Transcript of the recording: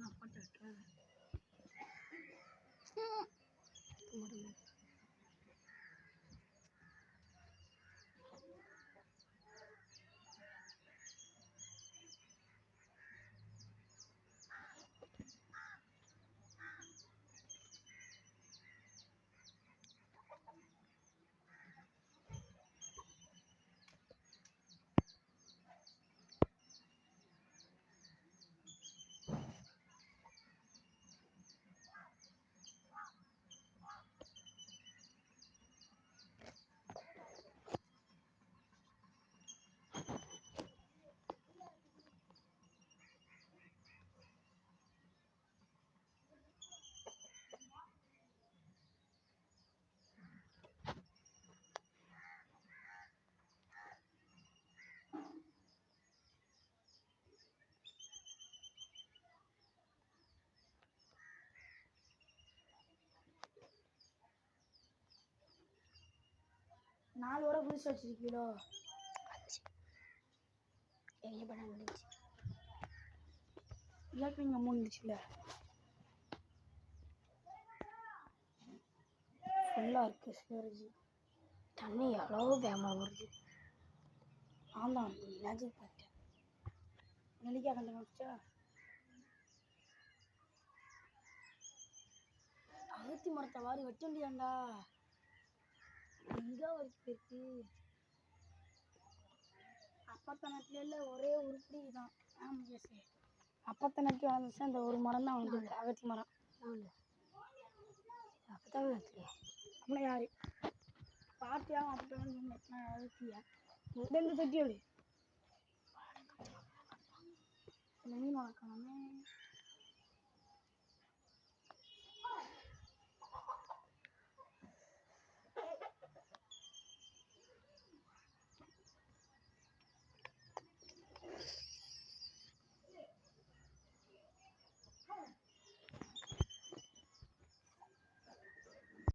நான் போட்டு விட்டுறேன். நாலோட புதுசு வச்சிருக்கீங்களோ எங்கே படம் ஏற்கனவே மூணு இருந்துச்சுல ஃபுல்லாக இருக்குது ஸ்டோரேஜ் தண்ணி எவ்வளோ வேகமாக வருது. தான் மேஜிக் பண்ணிட்டேன். நெல்லிக்காய் கண்டுபிடிச்சா அகத்தி மரத்தை வாரி வெட்ட முடியாண்டா வரைக்கும் போயிருக்கு அப்பத்தனத்துல இல்லை ஒரே உருப்படி தான் அப்பத்தனத்து வளர்ந்துச்சு அந்த ஒரு மரம் தான் வந்து அகத்தி மரம். அப்போ தான் இல்லையே அப்படின்னா யாரு? பாத்தியா அப்போ வந்து அகத்தியா? இந்த தொட்டி இந்த மீன் வளர்க்கணுமே.